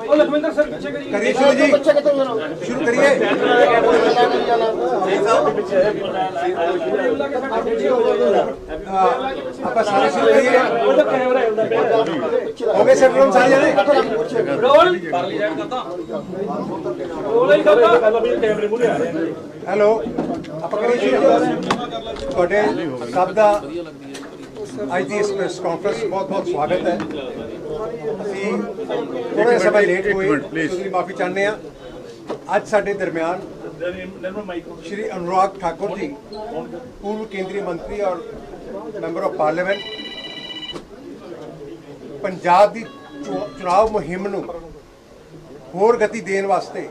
ਉਹ ਲਖਵਿੰਦਰ ਸਰ ਪਿੱਛੇ ਕਰੀ ਕਰੀਏ ਸ਼ੁਰੂ ਜੀ ਸ਼ੁਰੂ ਕਰੀਏ ਆਪਾਂ ਸਾਰੇ ਸ਼ੁਰੂ ਕਰੀਏ ਹੋ ਗਏ ਸੈਟ ਰੂਮ ਸਾਰੇ ਜਣੇ ਰੋਲ ਰੋਲ ਹੀ ਕਰਦਾ ਹੈਲੋ ਤੁਹਾਡੇ ਸਭ ਦਾ ਅੱਜ ਦੀ ਇਸ ਪ੍ਰੈਸ ਕਾਨਫਰੰਸ ਬਹੁਤ ਬਹੁਤ ਸਵਾਗਤ ਹੈ। ਅਸੀਂ ਥੋੜਾ ਸਮਾਂ ਲੇਟ ਹੋਏ ਲਈ ਮਾਫੀ ਚਾਹੁੰਦੇ ਆ ਅੱਜ ਸਾਡੇ ਦਰਮਿਆਨ ਸ਼੍ਰੀ ਅਨੁਰਾਗ ਠਾਕੁਰ ਜੀ ਪੂਰਵ ਕੇਂਦਰੀ ਮੰਤਰੀ ਔਰ ਮੈਂਬਰ ਆਫ ਪਾਰਲੀਮੈਂਟ ਪੰਜਾਬ ਦੀ ਚੋ- ਚੁਣਾਵ ਮੁਹਿੰਮ ਨੂੰ ਹੋਰ ਗਤੀ ਦੇਣ ਵਾਸਤੇ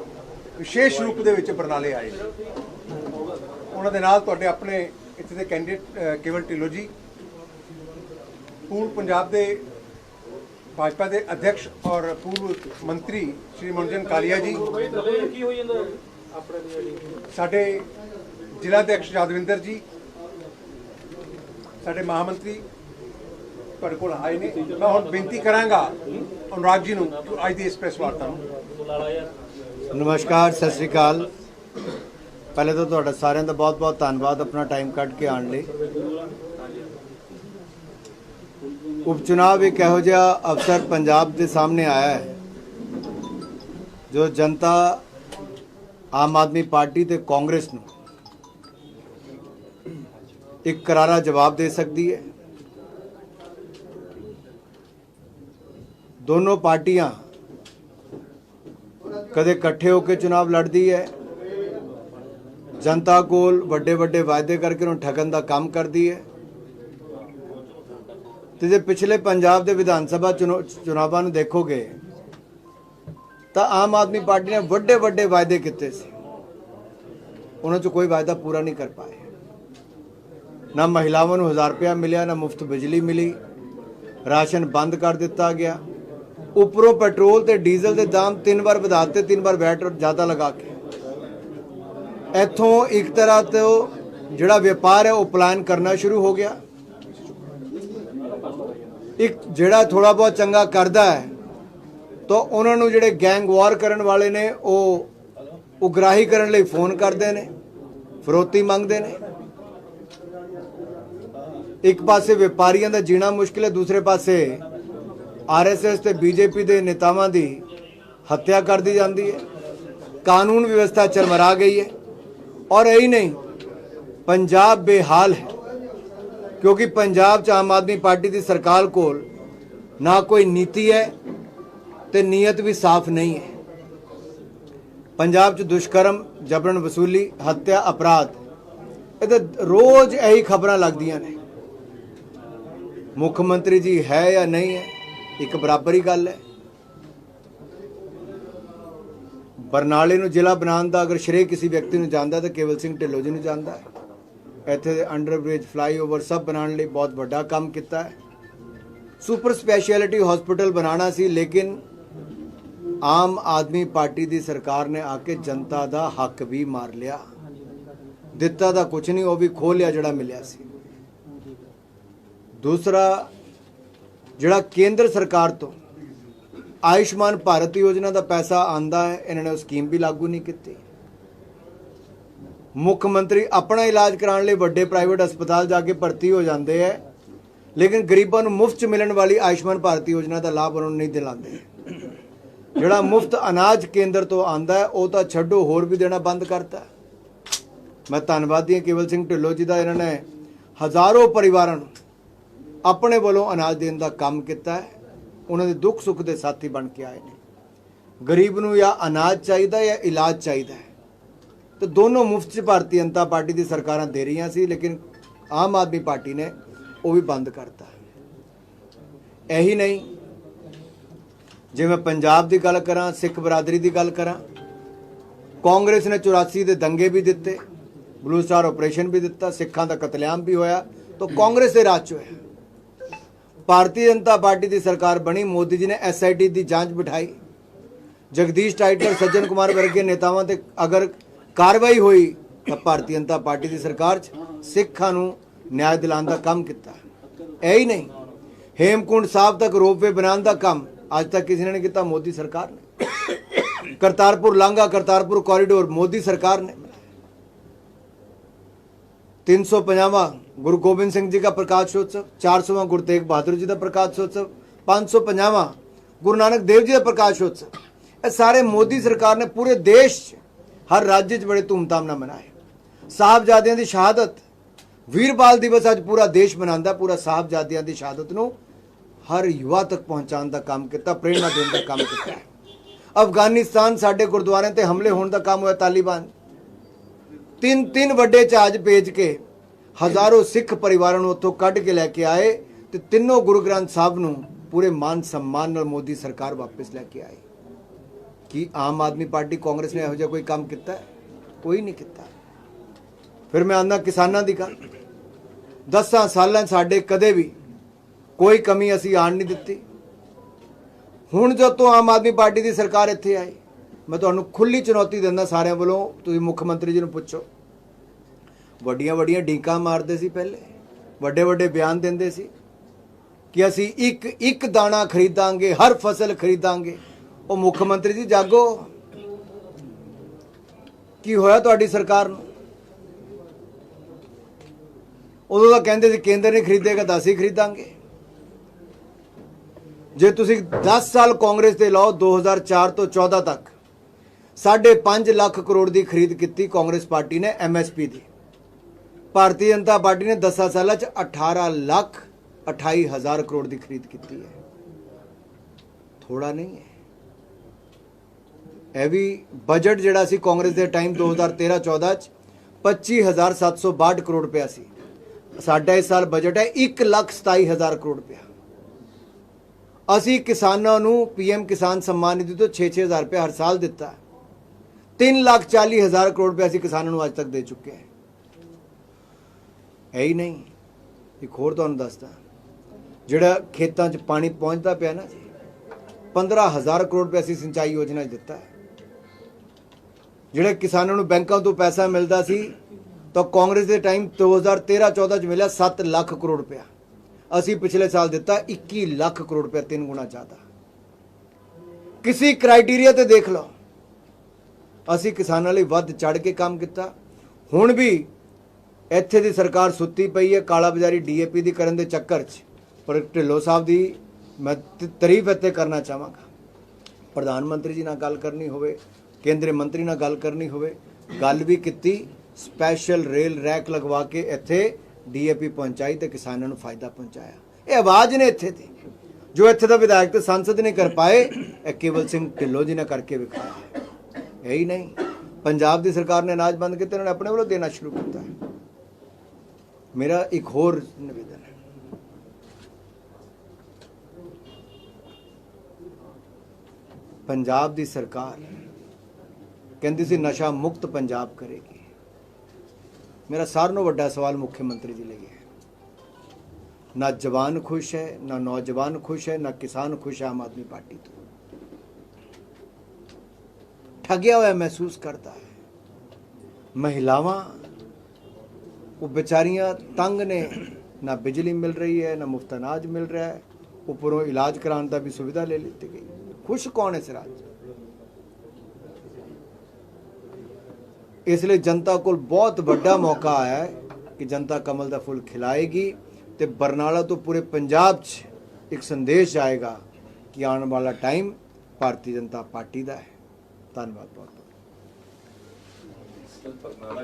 ਵਿਸ਼ੇਸ਼ ਰੂਪ ਦੇ ਵਿੱਚ ਬਰਨਾਲੇ ਆਏ ਨੇ। ਉਹਨਾਂ ਦੇ ਨਾਲ ਤੁਹਾਡੇ ਆਪਣੇ ਇੱਥੇ ਦੇ ਕੈਂਡੀਡੇਟ ਕੇਵਲ ਢਿੱਲੋਂ ਜੀ। ਪੂਰਬ ਪੰਜਾਬ ਦੇ ਭਾਜਪਾ ਦੇ ਅਧਿਕਸ਼ ਔਰ ਪੂਰਬ ਮੰਤਰੀ ਸ਼੍ਰੀ ਮਨੋਜਨ ਕਾਲੀਆ ਜੀ। ਸਾਡੇ ਜ਼ਿਲ੍ਹਾ ਅਧਿਕਸ਼ ਯਾਦਵਿੰਦਰ ਜੀ। ਸਾਡੇ ਮਹਾਮੰਤਰੀ ਤੁਹਾਡੇ ਕੋਲ ਆਏ ਨੇ। ਮੈਂ ਹੁਣ ਬੇਨਤੀ ਕਰਾਂਗਾ ਅਨੁਰਾਗ ਜੀ ਨੂੰ ਅੱਜ ਦੀ ਇਸ ਪ੍ਰੈਸ ਵਾਰਤਾ ਨੂੰ। ਨਮਸਕਾਰ, ਸਤਿ ਸ੍ਰੀ ਅਕਾਲ। ਪਹਿਲੇ ਤਾਂ ਤੁਹਾਡਾ ਸਾਰਿਆਂ ਦਾ ਬਹੁਤ-ਬਹੁਤ ਧੰਨਵਾਦ ਆਪਣਾ ਟਾਈਮ ਕੱਢ ਕੇ ਆਉਣ ਲਈ। ਉਪਚੁਣਾਵ ਇੱਕ ਇਹੋ ਜਿਹਾ ਅਵਸਰ ਪੰਜਾਬ ਦੇ ਸਾਹਮਣੇ ਆਇਆ ਹੈ, ਜੋ ਜਨਤਾ ਆਮ ਆਦਮੀ ਪਾਰਟੀ ਤੇ ਕਾਂਗਰਸ ਨੂੰ ਇੱਕ ਕਰਾਰਾ ਜਵਾਬ ਦੇ ਸਕਦੀ ਹੈ। ਦੋਨੋਂ ਪਾਰਟੀਆਂ ਕਦੇ ਇਕੱਠੇ ਹੋ ਕੇ ਚੁਣਾਵ ਲੜਦੀ ਹੈ ਜਨਤਾ ਕੋਲ ਵੱਡੇ ਵੱਡੇ ਵਾਅਦੇ ਕਰਕੇ ਉਹਨੂੰ ਠੱਗਣ ਦਾ ਕੰਮ ਕਰਦੀ ਹੈ। ਤੇ ਜੇ ਪਿਛਲੇ ਪੰਜਾਬ ਦੇ ਵਿਧਾਨ ਸਭਾ ਚੁਣੋ- ਚੁਣਾਵਾਂ ਨੂੰ ਦੇਖੋਗੇ, ਤਾਂ ਆਮ ਆਦਮੀ ਪਾਰਟੀ ਨੇ ਵੱਡੇ ਵੱਡੇ ਵਾਅਦੇ ਕੀਤੇ ਸੀ। ਉਹਨਾਂ 'ਚ ਕੋਈ ਵਾਅਦਾ ਪੂਰਾ ਨਹੀਂ ਕਰ ਪਾਏ। ਨਾ ਮਹਿਲਾਵਾਂ ਨੂੰ 1000 ਰੁਪਇਆ ਮਿਲਿਆ, ਨਾ ਮੁਫਤ ਬਿਜਲੀ ਮਿਲੀ। ਰਾਸ਼ਨ ਬੰਦ ਕਰ ਦਿੱਤਾ ਗਿਆ। ਉੱਪਰੋਂ ਪੈਟਰੋਲ ਤੇ ਡੀਜ਼ਲ ਦੇ ਦਾਮ ਤਿੰਨ ਵਾਰ ਵਧਾਤੇ ਤਿੰਨ ਵਾਰ ਵੈਟ ਜ਼ਿਆਦਾ ਲਗਾ ਕੇ। ਇੱਥੋਂ ਇੱਕ ਤਰ੍ਹਾਂ ਤੋਂ ਜਿਹੜਾ ਵਪਾਰ ਹੈ, ਉਹ ਪਲਾਨ ਕਰਨਾ ਸ਼ੁਰੂ ਹੋ ਗਿਆ। ਇੱਕ ਜਿਹੜਾ ਥੋੜਾ ਬਹੁਤ ਚੰਗਾ ਕਰਦਾ ਹੈ, ਤਾਂ ਉਹਨਾਂ ਨੂੰ ਜਿਹੜੇ ਗੈਂਗ ਵਾਰ ਕਰਨ ਵਾਲੇ ਨੇ, ਉਹ ਉਗਰਾਹੀ ਕਰਨ ਲਈ ਫੋਨ ਕਰਦੇ ਨੇ, ਫਰੋਤੀ ਮੰਗਦੇ ਨੇ। ਇੱਕ ਪਾਸੇ ਵਪਾਰੀਆਂ ਦਾ ਜੀਣਾ ਮੁਸ਼ਕਿਲ ਹੈ, ਦੂਸਰੇ ਪਾਸੇ ਆਰਐਸਐਸ ਤੇ ਬੀਜੇਪੀ ਦੇ ਨੇਤਾਵਾਂ ਦੀ ਹੱਤਿਆ ਕਰ ਦਿੱਤੀ ਜਾਂਦੀ ਹੈ। ਕਾਨੂੰਨ ਵਿਵਸਥਾ ਚਰਮਰਾ ਗਈ ਹੈ। ਔਰ ਇਹੀ ਨਹੀਂ, ਪੰਜਾਬ ਬੇਹਾਲ ਹੈ। ਕਿਉਂਕਿ ਪੰਜਾਬ 'ਚ ਆਮ ਆਦਮੀ ਪਾਰਟੀ ਦੀ ਸਰਕਾਰ ਕੋਲ ਨਾ ਕੋਈ ਨੀਤੀ ਹੈ ਤੇ ਨੀਅਤ ਵੀ ਸਾਫ਼ ਨਹੀਂ ਹੈ। ਪੰਜਾਬ 'ਚ ਦੁਸ਼ਕਰਮ, ਜਬਰਨ ਵਸੂਲੀ, ਹੱਤਿਆ, ਅਪਰਾਧ ਇਹਦੇ ਰੋਜ਼ ਇਹੀ ਖਬਰਾਂ ਲੱਗਦੀਆਂ ਨੇ। ਮੁੱਖ ਮੰਤਰੀ ਜੀ ਹੈ ਜਾਂ ਨਹੀਂ ਹੈ, ਇੱਕ ਬਰਾਬਰੀ ਗੱਲ ਹੈ। ਬਰਨਾਲੇ ਨੂੰ ਜ਼ਿਲ੍ਹਾ ਬਣਾਉਣ ਦਾ ਅਗਰ ਸ਼੍ਰੇ ਕਿਸੇ ਵਿਅਕਤੀ ਨੂੰ ਜਾਂਦਾ ਤਾਂ ਕੇਵਲ ਸਿੰਘ ਢਿੱਲੋਂ ਜੀ ਨੂੰ ਜਾਂਦਾ ਹੈ। ਇੱਥੇ ਦੇ ਅੰਡਰਬ੍ਰਿਜ ਫਲਾਈਓਵਰ ਸਭ ਬਣਾਉਣ ਲਈ ਬਹੁਤ ਵੱਡਾ ਕੰਮ ਕੀਤਾ ਹੈ। ਸੁਪਰ ਸਪੈਸ਼ਲਿਟੀ ਹਸਪੀਟਲ ਬਣਾਉਣਾ ਸੀ, ਲੇਕਿਨ ਆਮ ਆਦਮੀ ਪਾਰਟੀ ਦੀ ਸਰਕਾਰ ਨੇ ਆ ਕੇ ਜਨਤਾ ਦਾ ਹੱਕ ਵੀ ਮਾਰ ਲਿਆ। ਦਿੱਤਾ ਦਾ ਕੁਝ ਨਹੀਂ, ਉਹ ਵੀ ਖੋਹ ਲਿਆ ਜਿਹੜਾ ਮਿਲਿਆ ਸੀ। ਦੂਸਰਾ, ਜਿਹੜਾ ਕੇਂਦਰ ਸਰਕਾਰ ਤੋਂ ਆਯੁਸ਼ਮਾਨ ਭਾਰਤ ਯੋਜਨਾ ਦਾ ਪੈਸਾ ਆਂਦਾ ਹੈ, ਇਹਨਾਂ ਨੇ ਉਹ ਸਕੀਮ ਵੀ ਲਾਗੂ ਨਹੀਂ ਕੀਤੀ। ਮੁੱਖ ਮੰਤਰੀ ਆਪਣਾ ਇਲਾਜ ਕਰਾਉਣ ਲਈ ਵੱਡੇ ਪ੍ਰਾਈਵੇਟ ਹਸਪਤਾਲ ਜਾ ਕੇ ਭਰਤੀ ਹੋ ਜਾਂਦੇ ਹੈ, ਲੇਕਿਨ ਗਰੀਬਾਂ ਨੂੰ ਮੁਫਤ ਚ ਮਿਲਣ ਵਾਲੀ ਆਯੁਸ਼ਮਾਨ ਭਾਰਤ ਯੋਜਨਾ ਦਾ ਲਾਭ ਉਹਨਾਂ ਨੂੰ ਨਹੀਂ ਦਿਲਾਉਂਦੇ। ਜਿਹੜਾ ਮੁਫਤ ਅਨਾਜ ਕੇਂਦਰ ਤੋਂ ਆਂਦਾ ਉਹ ਤਾਂ ਛੱਡੋ, ਹੋਰ ਵੀ ਦੇਣਾ ਬੰਦ ਕਰਤਾ ਮੈਂ ਧੰਨਵਾਦੀ ਹਾਂ ਕੇਵਲ ਸਿੰਘ ਢਿੱਲੋਂ ਜੀ ਦਾ, ਇਹਨਾਂ ਨੇ ਹਜ਼ਾਰੋਂ ਪਰਿਵਾਰਾਂ ਨੂੰ ਆਪਣੇ ਵੱਲੋਂ ਅਨਾਜ ਦੇਣ ਦਾ ਕੰਮ ਕੀਤਾ ਹੈ। ਉਹਨਾਂ ਦੇ ਦੁੱਖ ਸੁੱਖ ਦੇ ਸਾਥੀ ਬਣ ਕੇ ਆਏ ਨੇ। ਗਰੀਬ ਨੂੰ ਜਾਂ ਅਨਾਜ ਚਾਹੀਦਾ ਜਾਂ ਇਲਾਜ ਚਾਹੀਦਾ ਹੈ। ਤੇ ਦੋਨੋਂ ਮੁਫਤ ਚ ਭਾਰਤੀ ਜਨਤਾ ਪਾਰਟੀ ਦੀ ਸਰਕਾਰਾਂ ਦੇ ਰਹੀਆਂ ਸੀ, ਲੇਕਿਨ ਆਮ ਆਦਮੀ ਪਾਰਟੀ ਨੇ ਉਹ ਵੀ ਬੰਦ ਕਰਤਾ। ਇਹੀ ਨਹੀਂ, ਜੇ ਮੈਂ ਪੰਜਾਬ ਦੀ ਗੱਲ ਕਰਾਂ, ਸਿੱਖ ਬਰਾਦਰੀ ਦੀ ਗੱਲ ਕਰਾਂ, ਕਾਂਗਰਸ ਨੇ 84 ਦੇ ਦੰਗੇ ਵੀ ਦਿੱਤੇ, ਬਲੂ ਸਟਾਰ ਆਪਰੇਸ਼ਨ ਵੀ ਦਿੱਤਾ, ਸਿੱਖਾਂ ਦਾ ਕਤਲੇਆਮ ਵੀ ਹੋਇਆ, ਤਾਂ ਕਾਂਗਰਸ ਦੇ ਰਾਜ ਚ ਹੋਇਆ। ਭਾਰਤੀ ਜਨਤਾ ਪਾਰਟੀ ਦੀ ਸਰਕਾਰ ਬਣੀ, ਮੋਦੀ ਜੀ ਨੇ ਐਸਆਈਟੀ ਦੀ ਜਾਂਚ ਬਿਠਾਈ। ਜਗਦੀਸ਼ ਟਾਈਟਰ, ਸੱਜਣ ਕੁਮਾਰ ਵਰਗੇ ਨੇਤਾਵਾਂ ਤੇ ਅਗਰ ਕਾਰਵਾਈ ਹੋਈ, ਤਾਂ ਭਾਰਤੀ ਜਨਤਾ ਪਾਰਟੀ ਦੀ ਸਰਕਾਰ 'ਚ ਸਿੱਖਾਂ ਨੂੰ ਨਿਆਂ ਦਿਲਾਉਣ ਦਾ ਕੰਮ ਕੀਤਾ। ਇਹ ਹੀ ਨਹੀਂ ਹੇਮਕੁੰਡ ਸਾਹਿਬ ਤੱਕ ਰੋਪਵੇ ਬਣਾਉਣ ਦਾ ਕੰਮ ਅੱਜ ਤੱਕ ਕਿਸੇ ਨੇ ਨਹੀਂ ਕੀਤਾ, ਮੋਦੀ ਸਰਕਾਰ ਨੇ। ਕਰਤਾਰਪੁਰ ਲਾਂਘਾ, ਕਰਤਾਰਪੁਰ ਕੋਰੀਡੋਰ ਮੋਦੀ ਸਰਕਾਰ ਨੇ। 350ਵਾਂ ਗੁਰੂ ਗੋਬਿੰਦ ਸਿੰਘ ਜੀ ਦਾ ਪ੍ਰਕਾਸ਼ੋਤਸਵ 400ਵਾਂ ਗੁਰੂ ਤੇਗ ਬਹਾਦਰ ਜੀ ਦਾ ਪ੍ਰਕਾਸ਼ੋਤਸਵ 550ਵਾਂ ਗੁਰੂ ਨਾਨਕ ਦੇਵ ਜੀ ਦਾ ਪ੍ਰਕਾਸ਼ੋਤਸਵ ਇਹ ਸਾਰੇ ਮੋਦੀ ਸਰਕਾਰ ਨੇ ਪੂਰੇ ਦੇਸ਼ 'ਚ ਹਰ ਰਾਜ 'ਚ ਬੜੇ ਧੂਮਧਾਮ ਨਾਲ ਮਨਾਏ ਸਾਹਿਬਜ਼ਾਦਿਆਂ ਦੀ ਸ਼ਹਾਦਤ ਵੀਰਬਾਲ ਦਿਵਸ ਅੱਜ ਪੂਰਾ ਦੇਸ਼ ਮਨਾਉਂਦਾ ਪੂਰਾ ਸਾਹਿਬਜ਼ਾਦਿਆਂ ਦੀ ਸ਼ਹਾਦਤ ਨੂੰ ਹਰ ਯੁਵਾ ਤੱਕ ਪਹੁੰਚਾਉਣ ਦਾ ਕੰਮ ਕੀਤਾ ਪ੍ਰੇਰਣਾ ਦੇਣ ਦਾ ਕੰਮ ਕੀਤਾ ਅਫਗਾਨਿਸਤਾਨ ਸਾਡੇ ਗੁਰਦੁਆਰਿਆਂ ਤੇ ਹਮਲੇ ਹੋਣ ਦਾ ਕੰਮ ਹੋਇਆ ਤਾਲਿਬਾਨ ਤਿੰਨ ਤਿੰਨ ਵੱਡੇ ਜਹਾਜ਼ ਭੇਜ ਕੇ ਹਜ਼ਾਰੋਂ ਸਿੱਖ ਪਰਿਵਾਰਾਂ ਨੂੰ ਉੱਥੋਂ ਕੱਢ ਕੇ ਲੈ ਕੇ ਆਏ ਤੇ ਤਿੰਨੋਂ ਗੁਰੂ ਗ੍ਰੰਥ ਸਾਹਿਬ ਨੂੰ ਪੂਰੇ ਮਾਨ ਸਨਮਾਨ ਨਾਲ ਮੋਦੀ ਸਰਕਾਰ ਵਾਪਸ ਲੈ ਕੇ ਆਈ ਕੀ ਆਮ ਆਦਮੀ ਪਾਰਟੀ ਕਾਂਗਰਸ ਨੇ ਇਹੋ ਜਿਹਾ ਕੋਈ ਕੰਮ ਕੀਤਾ? ਕੋਈ ਨਹੀਂ ਕੀਤਾ। ਫਿਰ ਮੈਂ ਆਂਦਾ, ਕਿਸਾਨਾਂ ਦੀ ਗੱਲ। ਦਸਾਂ ਸਾਲਾਂ ਸਾਡੇ ਕਦੇ ਵੀ ਕੋਈ ਕਮੀ ਅਸੀਂ ਆਣ ਨਹੀਂ ਦਿੱਤੀ। ਹੁਣ ਜਦ ਤੋਂ ਆਮ ਆਦਮੀ ਪਾਰਟੀ ਦੀ ਸਰਕਾਰ ਇੱਥੇ ਆਈ ਮੈਂ ਤੁਹਾਨੂੰ ਖੁੱਲੀ ਚੁਣੌਤੀ ਦਿੰਦਾ ਸਾਰਿਆਂ ਵੱਲੋਂ, ਤੁਸੀਂ ਮੁੱਖ ਮੰਤਰੀ ਜੀ ਨੂੰ ਪੁੱਛੋ। ਵੱਡੀਆਂ ਵੱਡੀਆਂ ਡੀਕਾਂ ਮਾਰਦੇ ਸੀ ਪਹਿਲੇ, ਵੱਡੇ ਵੱਡੇ ਬਿਆਨ ਦਿੰਦੇ ਸੀ ਕਿ ਅਸੀਂ ਇੱਕ ਇੱਕ ਦਾਣਾ ਖਰੀਦਾਂਗੇ, ਹਰ ਫਸਲ ਖਰੀਦਾਂਗੇ। ਉਹ ਮੁੱਖ ਮੰਤਰੀ ਜੀ, ਜਾਗੋ। ਕੀ ਹੋਇਆ ਤੁਹਾਡੀ ਸਰਕਾਰ ਨੂੰ? ਉਦੋਂ ਤਾਂ ਕਹਿੰਦੇ ਸੀ, ਕੇਂਦਰ ਨਹੀਂ ਖਰੀਦੇਗਾ ਤਾਂ ਅਸੀਂ ਖਰੀਦਾਂਗੇ। ਜੇ ਤੁਸੀਂ 10 ਸਾਲ ਕਾਂਗਰਸ ਦੇ ਲਾਓ 2004 ਤੋਂ 14 ਤੱਕ 5.5 ਲੱਖ ਕਰੋੜ ਦੀ ਖਰੀਦ ਕੀਤੀ ਕਾਂਗਰਸ ਪਾਰਟੀ ਨੇ ਐਮਐਸਪੀ ਦੀ। ਭਾਰਤੀ ਜਨਤਾ ਪਾਰਟੀ ਨੇ 10 ਸਾਲਾਂ ਚ 18 ਲੱਖ 28 ਹਜ਼ਾਰ ਕਰੋੜ ਦੀ ਖਰੀਦ ਕੀਤੀ ਹੈ। ਥੋੜਾ ਨਹੀਂ ਹੈ। ਇਹ ਵੀ ਬਜਟ ਜਿਹੜਾ ਸੀ ਕਾਂਗਰਸ ਦੇ ਟਾਈਮ 2013-14 ਚ 25762 ਕਰੋੜ ਰੁਪਇਆ ਸੀ। ਸਾਡਾ ਇਸ ਸਾਲ ਬਜਟ ਹੈ 127000 ਕਰੋੜ ਰੁਪਇਆ। ਅਸੀਂ ਕਿਸਾਨਾਂ ਨੂੰ ਪੀਐਮ ਕਿਸਾਨ ਸਨਮਾਨ ਨਿਧੀ ਤੋਂ 6-6000 ਰੁਪਏ ਹਰ ਸਾਲ ਦਿੱਤਾ। 340000 ਕਰੋੜ ਰੁਪਏ ਅਸੀਂ ਕਿਸਾਨਾਂ ਨੂੰ ਅੱਜ ਤੱਕ ਦੇ ਚੁੱਕੇ ਹਾਂ ਹੈ ਹੀ ਨਹੀਂ ਇੱਕ ਹੋਰ ਤੁਹਾਨੂੰ ਦੱਸਦਾ ਜਿਹੜਾ ਖੇਤਾਂ 'ਚ ਪਾਣੀ ਪਹੁੰਚਦਾ ਪਿਆ ਨਾ ਜੀ 15000 ਕਰੋੜ ਰੁਪਏ ਅਸੀਂ ਸਿੰਚਾਈ ਯੋਜਨਾ ਦਿੱਤਾ ਹੈ ਜਿਹੜੇ ਕਿਸਾਨਾਂ ਨੂੰ ਬੈਂਕਾਂ ਤੋਂ ਪੈਸਾ ਮਿਲਦਾ ਸੀ ਤਾਂ ਕਾਂਗਰਸ ਦੇ ਟਾਈਮ 2013-14 ਚ ਮਿਲਿਆ 7 ਲੱਖ ਕਰੋੜ ਰੁਪਇਆ ਅਸੀਂ ਪਿਛਲੇ ਸਾਲ ਦਿੱਤਾ 21 ਲੱਖ ਕਰੋੜ ਰੁਪਇਆ ਤਿੰਨ ਗੁਣਾ ਜ਼ਿਆਦਾ ਕਿਸੇ ਕ੍ਰਾਈਟੇਰੀਆ ਤੇ ਦੇਖ ਲਓ ਅਸੀਂ ਕਿਸਾਨਾਂ ਲਈ ਵੱਧ ਚੜ ਕੇ ਕੰਮ ਕੀਤਾ। ਹੁਣ ਵੀ ਇੱਥੇ ਦੀ ਸਰਕਾਰ ਸੁੱਤੀ ਪਈ ਹੈ ਕਾਲਾ ਬਾਜ਼ਾਰੀ ਡੀਏਪੀ ਦੀ ਕਰਨ ਦੇ ਚੱਕਰ 'ਚ। ਪਰ ਢਿੱਲੋਂ ਸਾਹਿਬ ਦੀ ਮੈਂ ਤਾਰੀਫ ਇੱਥੇ ਕਰਨਾ ਚਾਹਾਂਗਾ। ਪ੍ਰਧਾਨ ਮੰਤਰੀ ਜੀ ਨਾਲ ਗੱਲ ਕਰਨੀ ਹੋਵੇ, ਕੇਂਦਰੀ ਮੰਤਰੀ ਨਾਲ ਗੱਲ ਕਰਨੀ ਹੋਵੇ, ਗੱਲ ਵੀ ਕੀਤੀ, ਸਪੈਸ਼ਲ ਰੇਲ ਰੈਕ ਲਗਵਾ ਕੇ ਇੱਥੇ ਡੀਏਪੀ ਪਹੁੰਚਾਈ ਤੇ ਕਿਸਾਨਾਂ ਨੂੰ ਫਾਇਦਾ ਪਹੁੰਚਾਇਆ। ਇਹ ਆਵਾਜ਼ ਨੇ ਇੱਥੇ ਦੀ। ਜੋ ਇੱਥੇ ਦਾ ਵਿਧਾਇਕ ਤੇ ਸੰਸਦ ਨੇ ਕਰ ਪਾਏ, ਇਹ ਕੇਵਲ ਸਿੰਘ ਢਿੱਲੋਂ ਜੀ ਨੇ ਕਰਕੇ ਵਿਖਾਇਆ। ਹੈ ਹੀ ਨਹੀਂ। ਪੰਜਾਬ ਦੀ ਸਰਕਾਰ ਨੇ ਅਨਾਜ ਬੰਦ ਕੀਤੇ, ਉਹਨਾਂ ਨੇ ਆਪਣੇ ਵੱਲੋਂ ਦੇਣਾ ਸ਼ੁਰੂ ਕੀਤਾ ਹੈ। ਮੇਰਾ ਇੱਕ ਹੋਰ ਨਿਵੇਦਨ ਹੈ। ਪੰਜਾਬ ਦੀ ਸਰਕਾਰ ਕਹਿੰਦੀ ਸੀ, ਨਸ਼ਾ ਮੁਕਤ ਪੰਜਾਬ ਕਰੇਗੀ। ਮੇਰਾ ਸਾਰਿਆਂ ਨਾਲੋਂ ਵੱਡਾ ਸਵਾਲ ਮੁੱਖ ਮੰਤਰੀ ਜੀ ਲਈ ਹੈ। ਨਾ ਜਵਾਨ ਖੁਸ਼ ਹੈ, ਨਾ ਨੌਜਵਾਨ ਖੁਸ਼ ਹੈ, ਨਾ ਕਿਸਾਨ ਖੁਸ਼ ਹੈ ਆਮ ਆਦਮੀ ਪਾਰਟੀ ਤੋਂ। ਠੱਗਿਆ ਹੋਇਆ ਮਹਿਸੂਸ ਕਰਦਾ ਹੈ। ਮਹਿਲਾਵਾਂ, ਉਹ ਵਿਚਾਰੀਆਂ ਤੰਗ ਨੇ। ਨਾ ਬਿਜਲੀ ਮਿਲ ਰਹੀ ਹੈ, ਨਾ ਮੁਫਤ ਅਨਾਜ ਮਿਲ ਰਿਹਾ ਹੈ। ਉੱਪਰੋਂ ਇਲਾਜ ਕਰਾਉਣ ਦਾ ਵੀ ਸੁਵਿਧਾ ਲੈ ਲਿੱਤੀ ਗਈ। ਖੁਸ਼ ਕੌਣ ਹੈ ਇਸ ਰਾਜ 'ਚ? ਇਸ ਲਈ ਜਨਤਾ ਕੋਲ ਬਹੁਤ ਵੱਡਾ ਮੌਕਾ ਆਇਆ ਹੈ ਕਿ ਜਨਤਾ ਕਮਲ ਦਾ ਫੁੱਲ ਖਿਲਾਏਗੀ ਤੇ ਬਰਨਾਲਾ ਤੋਂ ਪੂਰੇ ਪੰਜਾਬ 'ਚ ਇੱਕ ਸੰਦੇਸ਼ ਆਏਗਾ ਕਿ ਆਉਣ ਵਾਲਾ ਟਾਈਮ ਭਾਰਤੀ ਜਨਤਾ ਪਾਰਟੀ ਦਾ ਹੈ। ਧੰਨਵਾਦ ਬਹੁਤ ਬਹੁਤ।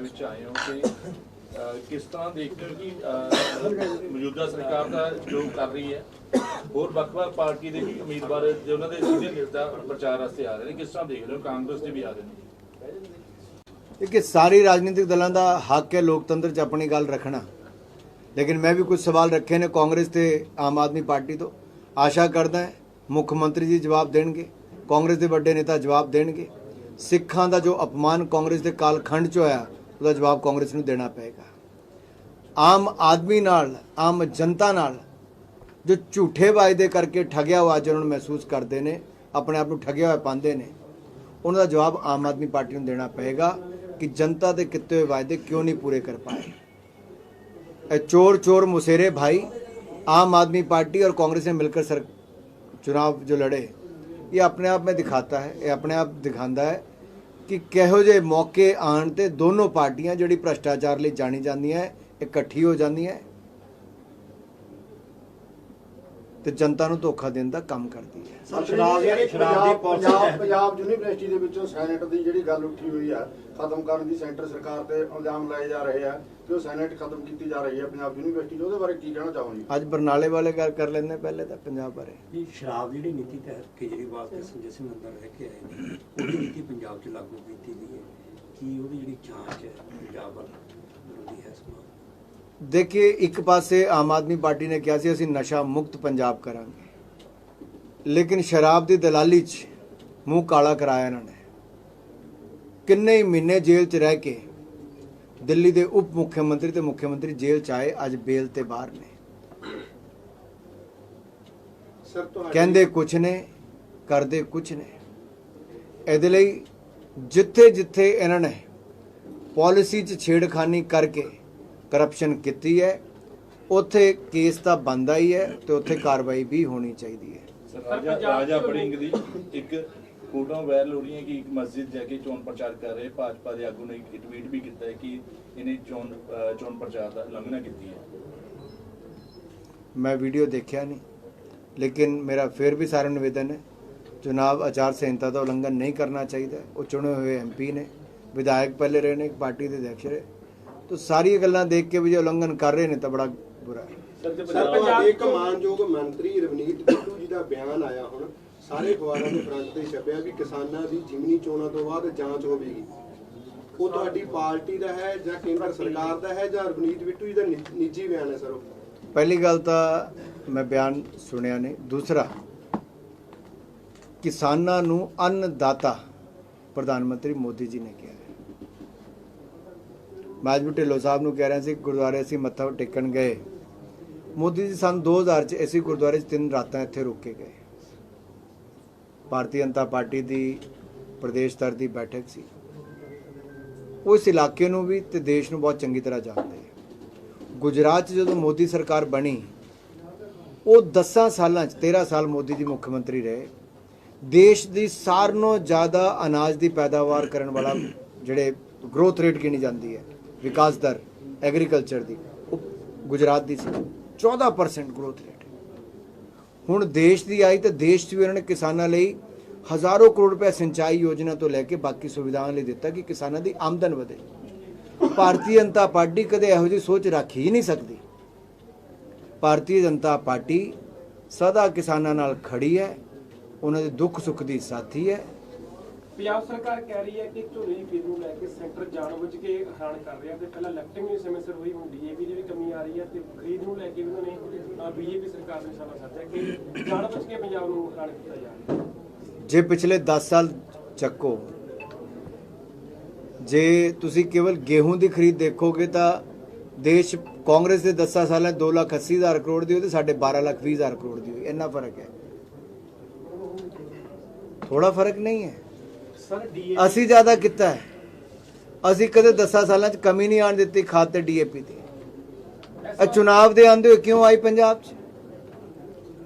ਵਿੱਚ ਆਏ ਹੋ ਕਿ ਅਹ, ਕਿਸ ਤਰ੍ਹਾਂ ਦੇਖਦੇ ਹੋ ਕਿ ਅਹ, ਮੌਜੂਦਾ ਸਰਕਾਰ ਦਾ ਜੋ ਕਰ ਰਹੀ ਹੈ ਹੋਰ ਵੱਖ-ਵੱਖ ਪਾਰਟੀ ਦੇ ਵੀ ਉਮੀਦਵਾਰ ਜੋ ਉਹਨਾਂ ਦੇ ਸੀਨੀਅਰ ਨੇਤਾ ਪ੍ਰਚਾਰ ਵਾਸਤੇ ਆ ਰਹੇ ਨੇ ਕਿਸ ਤਰ੍ਹਾਂ ਦੇਖ ਰਹੇ ਹੋ? ਕਾਂਗਰਸ ਦੇ ਵੀ ਆ ਰਹੇ ਨੇ। ਕਿ ਸਾਰੀ ਰਾਜਨੀਤਿਕ ਦਲਾਂ ਦਾ ਹੱਕ ਹੈ ਲੋਕਤੰਤਰ 'ਚ ਆਪਣੀ ਗੱਲ ਰੱਖਣਾ। ਲੇਕਿਨ ਮੈਂ ਵੀ ਕੁਝ ਸਵਾਲ ਰੱਖੇ ਨੇ ਕਾਂਗਰਸ ਤੇ ਆਮ ਆਦਮੀ ਪਾਰਟੀ ਤੋਂ। ਆਸ਼ਾ ਕਰਦਾ ਹਾਂ ਮੁੱਖ ਮੰਤਰੀ ਜੀ ਜਵਾਬ ਦੇਣਗੇ। ਕਾਂਗਰਸ ਦੇ ਵੱਡੇ ਨੇਤਾ ਜਵਾਬ ਦੇਣਗੇ ਸਿੱਖਾਂ ਦਾ ਜੋ ਅਪਮਾਨ ਕਾਂਗਰਸ ਦੇ ਕਾਲਖੰਡ 'ਚ ਹੋਇਆ ਉਹਦਾ ਜਵਾਬ ਕਾਂਗਰਸ ਨੂੰ ਦੇਣਾ ਪਏਗਾ ਆਮ ਆਦਮੀ ਨਾਲ ਆਮ ਜਨਤਾ ਨਾਲ ਜੋ ਝੂਠੇ ਵਾਅਦੇ ਕਰਕੇ ਠੱਗਿਆ ਹੋਇਆ ਅੱਜ ਉਹਨਾਂ ਨੂੰ ਮਹਿਸੂਸ ਕਰਦੇ ਨੇ ਆਪਣੇ ਆਪ ਨੂੰ ਠੱਗਿਆ ਹੋਇਆ ਪਾਉਂਦੇ ਨੇ ਉਹਨਾਂ ਦਾ ਜਵਾਬ ਆਮ ਆਦਮੀ ਪਾਰਟੀ ਨੂੰ ਦੇਣਾ ਪਏਗਾ ਕਿ ਜਨਤਾ ਦੇ ਕੀਤੇ ਹੋਏ ਵਾਅਦੇ ਕਿਉਂ ਨਹੀਂ ਪੂਰੇ ਕਰ ਪਾਏ ਇਹ ਚੋਰ ਚੋਰ ਮੁਸੇਰੇ ਭਾਈ आम आदमी पार्टी और कांग्रेस ने मिलकर सर चुनाव जो लड़े ਇਹ ਆਪਣੇ ਆਪ ਮੈਂ ਦਿਖਾਤਾ ਹੈ, ਇਹ ਆਪਣੇ ਆਪ ਦਿਖਾਉਂਦਾ ਹੈ ਕਿ ਕਿਹੋ ਜਿਹੇ ਮੌਕੇ ਆਣ ਤੇ ਦੋਨੋਂ ਪਾਰਟੀਆਂ ਜਿਹੜੀ ਭ੍ਰਸ਼ਟਾਚਾਰ ਲਈ ਜਾਣੀ ਜਾਂਦੀਆਂ ਇਕੱਠੀ ਹੋ ਜਾਂਦੀਆਂ ਤੇ ਜਨਤਾ ਨੂੰ ਧੋਖਾ ਦੇਣ ਦਾ ਕੰਮ ਕਰਦੀ ਹੈ। ਸਰ ਸ਼ਰਾਬ ਦੀ ਸ਼ਰਾਬ ਦੀ ਪੰਜਾਬ ਪੰਜਾਬ ਯੂਨੀਵਰਸਿਟੀ ਦੇ ਵਿੱਚੋਂ ਸੈਨੇਟ ਦੀ ਜਿਹੜੀ ਗੱਲ ਉੱਠੀ ਹੋਈ ਆ ਖਤਮ ਕਰਨ ਦੀ ਸੈਂਟਰ ਸਰਕਾਰ ਤੇ ਇਲਜ਼ਾਮ ਲਾਏ ਜਾ ਰਹੇ ਆ ਕਿ ਉਹ ਸੈਨੇਟ ਖਤਮ ਕੀਤੀ ਜਾ ਰਹੀ ਹੈ ਪੰਜਾਬ ਯੂਨੀਵਰਸਿਟੀ 'ਚ ਉਹਦੇ ਬਾਰੇ ਕੀ ਕਹਿਣਾ ਚਾਹੋ ਜੀ ਅੱਜ ਬਰਨਾਲੇ ਵਾਲੇ ਗੱਲ ਕਰ ਲੈਂਦੇ ਪਹਿਲੇ ਤਾਂ ਪੰਜਾਬ ਬਾਰੇ। ਇਹ ਸ਼ਰਾਬ ਦੀ ਜਿਹੜੀ ਨੀਤੀ ਤਹਿਤ ਕੇਜਰੀਵਾਲ ਤੇ ਸੰਜੇ ਸਿੰਘ ਅੰਦਰ ਰਹਿ ਕੇ ਆਏ ਨੇ ਉਹਦੀ ਨੀਤੀ ਪੰਜਾਬ 'ਚ ਲਾਗੂ ਕੀਤੀ ਗਈ ਹੈ ਕੀ ਉਹਦੀ ਜਿਹੜੀ ਜਾਂਚ ਹੈ ਪੰਜਾਬ ਵੱਲ ਜ਼ਰੂਰੀ ਹੈ ਇਸ ਨੂੰ ਦੇਖਿਏ ਇੱਕ ਪਾਸੇ ਆਮ ਆਦਮੀ ਪਾਰਟੀ ਨੇ ਕਿਹਾ ਸੀ ਅਸੀਂ ਨਸ਼ਾ ਮੁਕਤ ਪੰਜਾਬ ਕਰਾਂਗੇ। ਲੇਕਿਨ ਸ਼ਰਾਬ ਦੀ ਦਲਾਲੀ 'ਚ ਮੂੰਹ ਕਾਲਾ ਕਰਾਇਆ ਇਹਨਾਂ ਨੇ। ਕਿੰਨੇ ਹੀ ਮਹੀਨੇ ਜੇਲ੍ਹ 'ਚ ਰਹਿ ਕੇ ਦਿੱਲੀ ਦੇ ਉਪ ਮੁੱਖ ਮੰਤਰੀ ਤੇ ਮੁੱਖ ਮੰਤਰੀ ਜੇਲ੍ਹ 'ਚ ਆਏ ਅੱਜ ਬੇਲ ਤੇ ਬਾਹਰ ਨੇ। ਕਹਿੰਦੇ ਕੁਛ ਨੇ ਕਰਦੇ ਕੁਛ ਨੇ। ਇਹਦੇ ਲਈ ਜਿੱਥੇ ਜਿੱਥੇ ਇਹਨਾਂ ਨੇ ਪਾਲਿਸੀ 'ਚ ਛੇੜਖਾਨੀ ਕਰਕੇ ਕਰਪਸ਼ਨ ਕੀਤੀ ਹੈ ਉੱਥੇ ਕੇਸ ਤਾਂ ਬੰਦਾ ਹੀ ਹੈ ਤੇ ਉੱਥੇ ਕਾਰਵਾਈ ਵੀ ਹੋਣੀ ਚਾਹੀਦੀ ਹੈ। ਰਾਜਾ ਰਾਜਾ ਬੜਿੰਗ ਦੀ ਇੱਕ ਫੋਟੋ ਵਾਇਰਲ ਹੋ ਰਹੀ ਹੈ ਕਿ ਇੱਕ ਮਸਜਿਦ ਜਾ ਕੇ ਚੋਣ ਪ੍ਰਚਾਰ ਕਰ ਰਹੇ ਭਾਜਪਾ ਦੇ ਆਗੂ ਨੇ ਇੱਕ ਟਵੀਟ ਵੀ ਕੀਤਾ ਹੈ ਕਿ ਇਹਨੇ ਚੋਣ ਚੋਣ ਪ੍ਰਚਾਰ ਦਾ ਉਲੰਘਣਾ ਕੀਤੀ ਹੈ। ਮੈਂ ਵੀਡੀਓ ਦੇਖਿਆ ਨਹੀਂ ਲੇਕਿਨ ਮੇਰਾ ਫਿਰ ਵੀ ਸਾਰਾ ਨਿਵੇਦਨ ਹੈ ਚੁਣਾਵ ਆਚਾਰ ਸੰਹਿਤਾ ਦਾ ਉਲੰਘਣ ਨਹੀਂ ਕਰਨਾ ਚਾਹੀਦਾ ਉਹ ਚੁਣੇ ਹੋਏ ਐਮਪੀ ਨੇ ਵਿਧਾਇਕ ਪਹਿਲੇ ਰਹੇ ਨੇ ਇੱਕ ਪਾਰਟੀ ਦੇ ਅਧਿਕਸ਼ ਰਹੇ ਤਾਂ ਸਾਰੀਆਂ ਗੱਲਾਂ ਦੇਖ ਕੇ ਵੀ ਜੇ ਉਲੰਘਣ ਕਰ ਰਹੇ ਨੇ ਤਾਂ ਬੜਾ ਬੁਰਾ ਹੈ। ਸਰ ਇੱਕ ਮਾਨਯੋਗ ਮੰਤਰੀ ਰਵਨੀਤ ਬਿੱਟੂ ਜੀ ਦਾ ਬਿਆਨ ਆਇਆ ਹੁਣ। ਸਾਰੇ ਅਖਬਾਰਾਂ ਦੇ ਫਰੰਟ ਤੇ ਛਪਿਆ ਵੀ ਕਿਸਾਨਾਂ ਦੀ ਜਿਮਨੀ ਚੋਣਾਂ ਤੋਂ ਬਾਅਦ ਜਾਂਚ ਹੋਵੇਗੀ। ਉਹ ਤੁਹਾਡੀ ਪਾਰਟੀ ਦਾ ਹੈ ਜਾਂ ਕੇਂਦਰ ਸਰਕਾਰ ਦਾ ਹੈ ਜਾਂ ਰਵਨੀਤ ਬਿੱਟੂ ਜੀ ਦਾ ਨਿ- ਨਿੱਜੀ ਬਿਆਨ ਹੈ ਸਰ? ਉਹ ਪਹਿਲੀ ਗੱਲ ਤਾਂ ਮੈਂ ਬਿਆਨ ਸੁਣਿਆ ਨਹੀਂ। ਦੂਸਰਾ ਕਿਸਾਨਾਂ ਨੂੰ ਅੰਨਦਾਤਾ ਪ੍ਰਧਾਨ ਮੰਤਰੀ ਮੋਦੀ ਜੀ ਨੇ ਕਿਹਾ ਹੈ ਮੈਂ ਢਿੱਲੋਂ ਸਾਹਿਬ ਨੂੰ ਕਹਿ ਰਿਹਾ ਸੀ, ਗੁਰਦੁਆਰੇ ਅਸੀਂ ਮੱਥਾ ਟੇਕਣ ਗਏ। ਮੋਦੀ ਜੀ ਸਾਨੂੰ 2000 ਚ ਅਸੀਂ ਗੁਰਦੁਆਰੇ 'ਚ ਤਿੰਨ ਰਾਤਾਂ ਇੱਥੇ ਰੁਕ ਕੇ ਗਏ। ਭਾਰਤੀ ਜਨਤਾ ਪਾਰਟੀ ਦੀ, ਪ੍ਰਦੇਸ਼ ਤਰ ਦੀ ਬੈਠਕ ਸੀ। ਉਸ ਇਲਾਕੇ ਨੂੰ ਵੀ ਤੇ ਦੇਸ਼ ਨੂੰ ਬਹੁਤ ਚੰਗੀ ਤਰ੍ਹਾਂ ਜਾਣਦੇ ਹੈ ਗੁਜਰਾਤ 'ਚ ਜਦੋਂ ਮੋਦੀ ਸਰਕਾਰ ਬਣੀ, ਉਹ 10 ਸਾਲਾਂ 'ਚ 13 ਸਾਲ ਮੋਦੀ ਜੀ ਮੁੱਖ ਮੰਤਰੀ ਰਹੇ। ਦੇਸ਼ ਦੀ ਸਾਰਿਆਂ ਨਾਲੋਂ ਜ਼ਿਆਦਾ ਅਨਾਜ ਦੀ ਪੈਦਾਵਾਰ ਕਰਨ ਵਾਲਾ ਜਿਹੜੇ ਗਰੋਥ ਰੇਟ ਗਿਣੀ ਜਾਂਦੀ ਹੈ। ਵਿਕਾਸ ਦਰ ਐਗਰੀਕਲਚਰ ਦੀ, ਉਹ ਗੁਜਰਾਤ ਦੀ ਸੀ। 14% ਗਰੋਥ ਰੇਟ ਹੁਣ ਦੇਸ਼ ਦੀ ਆਈ ਤਾਂ ਦੇਸ਼ 'ਚ ਵੀ ਉਹਨਾਂ ਨੇ ਕਿਸਾਨਾਂ ਲਈ ਹਜ਼ਾਰੋਂ ਕਰੋੜ ਰੁਪਏ ਸਿੰਚਾਈ ਯੋਜਨਾ ਤੋਂ ਲੈ ਕੇ ਬਾਕੀ ਸੁਵਿਧਾਵਾਂ ਲਈ ਦਿੱਤਾ ਕਿ ਕਿਸਾਨਾਂ ਦੀ ਆਮਦਨ ਵਧੇ। ਭਾਰਤੀ ਜਨਤਾ ਪਾਰਟੀ ਕਦੇ ਇਹੋ ਜਿਹੀ ਸੋਚ ਰੱਖ ਹੀ ਨਹੀਂ ਸਕਦੀ। ਭਾਰਤੀ ਜਨਤਾ ਪਾਰਟੀ ਸਦਾ ਕਿਸਾਨਾਂ ਨਾਲ ਖੜੀ ਹੈ, ਉਹਨਾਂ ਦੇ ਦੁੱਖ ਸੁੱਖ ਦੀ ਸਾਥੀ ਹੈ। ਪੰਜਾਬ ਸਰਕਾਰ ਕਹਿ ਰਹੀ ਹੈ ਕਿ ਝੋਨੇ ਦੀ ਖਰੀਦ ਨੂੰ ਲੈ ਕੇ ਸੈਂਟਰ ਜਾਣਬੁੱਝ ਕੇ ਹੈਰਾਨ ਕਰ ਰਿਹਾ ਤੇ ਪਹਿਲਾਂ ਲੈਫਟਿੰਗ ਨਹੀਂ ਸਮੇਂ ਸਿਰ ਹੋਈ, ਹੁਣ ਡੀਏਪੀ ਦੀ ਵੀ ਕਮੀ ਆ ਰਹੀ ਹੈ ਤੇ ਖਰੀਦ ਨੂੰ ਲੈ ਕੇ ਵੀ ਉਹਨਾਂ ਨੇ ਬੀਜੇਪੀ ਸਰਕਾਰ ਨੇ ਨਿਸ਼ਾਨਾ ਸਾਧਿਆ ਕਿ ਜਾਣਬੁੱਝ ਕੇ ਪੰਜਾਬ ਨੂੰ ਹੈਰਾਨ ਕੀਤਾ ਜਾ ਰਿਹਾ ਜੇ ਪਿਛਲੇ 10 ਸਾਲ ਚੱਕੋ, ਜੇ ਤੁਸੀਂ ਕੇਵਲ ਗੇਹੂੰ ਦੀ ਖਰੀਦ ਦੇਖੋਗੇ ਤਾਂ ਦੇਸ਼, ਕਾਂਗਰਸ ਦੇ 10 ਸਾਲਾਂ 2 ਲੱਖ 80 ਹਜ਼ਾਰ ਕਰੋੜ ਦੀ ਹੋਈ ਤੇ ਸਾਡੇ 12 ਲੱਖ 20 ਹਜ਼ਾਰ ਕਰੋੜ ਦੀ ਹੋਈ। ਇੰਨਾ ਫ਼ਰਕ ਹੈ? ਥੋੜਾ ਫ਼ਰਕ ਨਹੀਂ ਹੈ। ਅਸੀਂ ਜ਼ਿਆਦਾ ਕੀਤਾ ਹੈ। ਅਸੀਂ ਕਦੇ 10 ਸਾਲਾਂ 'ਚ ਕਮੀ ਨਹੀਂ ਆਣ ਦਿੱਤੀ ਖਾਦ ਤੇ ਡੀਏਪੀ ਦੀ। ਇਹ ਚੁਣਾਵ ਦੇ ਆਂਦੇ ਹੋਏ ਕਿਉਂ ਆਈ ਪੰਜਾਬ 'ਚ?